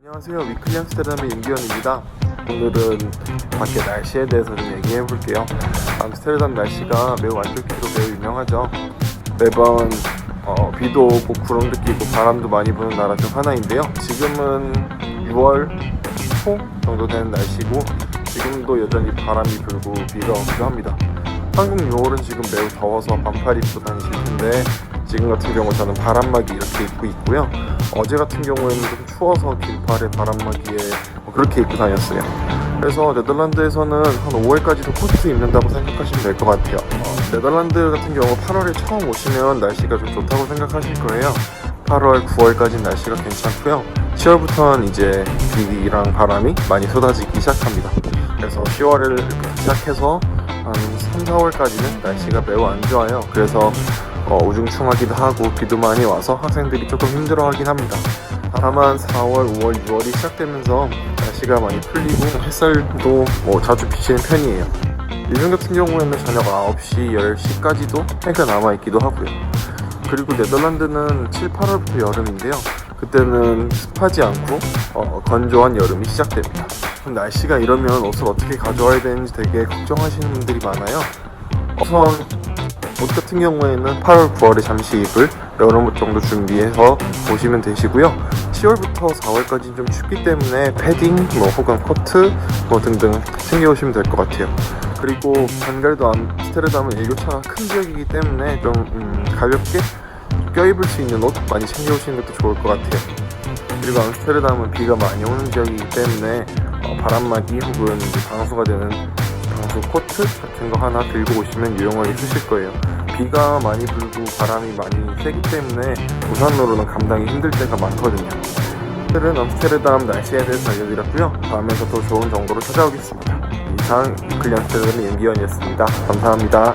안녕하세요. 위클리 암스테르담의 임기현입니다. 오늘은 밖에 날씨에 대해서 좀 얘기해 볼게요. 암스테르담 날씨가 매우 안 좋기로 매우 유명하죠. 매번 어, 비도 오고 구름도 끼고 바람도 많이 부는 나라 중 하나인데요. 지금은 6월 초 정도 되는 날씨고 지금도 여전히 바람이 불고 비가 오기도 합니다. 한국 6월은 지금 매우 더워서 반팔 입고 다니실 텐데 지금 같은 경우 저는 바람막이 이렇게 입고 있고요. 어제 같은 경우에는 좀 추워서 긴팔에 바람막이에 뭐 그렇게 입고 다녔어요. 그래서 네덜란드에서는 한 5월까지도 코트 입는다고 생각하시면 될 것 같아요. 어, 네덜란드 같은 경우 8월에 처음 오시면 날씨가 좀 좋다고 생각하실 거예요. 8월, 9월까지 날씨가 괜찮고요. 10월부터는 이제 비랑 바람이 많이 쏟아지기 시작합니다. 그래서 10월을 시작해서 한 3, 4월까지는 날씨가 매우 안 좋아요. 그래서 어, 우중충하기도 하고 비도 많이 와서 학생들이 조금 힘들어하긴 합니다. 다만 4월, 5월, 6월이 시작되면서 날씨가 많이 풀리고 햇살도 뭐 자주 비치는 편이에요. 요즘 같은 경우에는 저녁 9시, 10시까지도 해가 남아있기도 하고요. 그리고 네덜란드는 7, 8월부터 여름인데요. 그때는 습하지 않고 어, 건조한 여름이 시작됩니다. 날씨가 이러면 옷을 어떻게 가져와야 되는지 되게 걱정하시는 분들이 많아요. 우선 옷 같은 경우에는 8월, 9월에 잠시 입을 여름 옷 정도 준비해서 오시면 되시고요. 10월부터 4월까지는 좀 춥기 때문에 패딩, 뭐 혹은 코트 뭐 등등 챙겨오시면 될 것 같아요. 그리고 반갈도 암스테르담은 일교차가 큰 지역이기 때문에 좀 음, 가볍게 껴입을 수 있는 옷 많이 챙겨오시는 것도 좋을 것 같아요. 그리고 암스테르담은 비가 많이 오는 지역이기 때문에 어, 바람막이 혹은 방수가 되는 방수 코트 같은 거 하나 들고 오시면 유용하게 쓰실 거예요. 비가 많이 불고 바람이 많이 세기 때문에 우산으로는 감당이 힘들 때가 많거든요. 오늘은 암스테르담 날씨에 대해서 알려드렸고요. 다음에서 더 좋은 정보로 찾아오겠습니다. 이상 클리언스테르담의 임기현이었습니다. 감사합니다.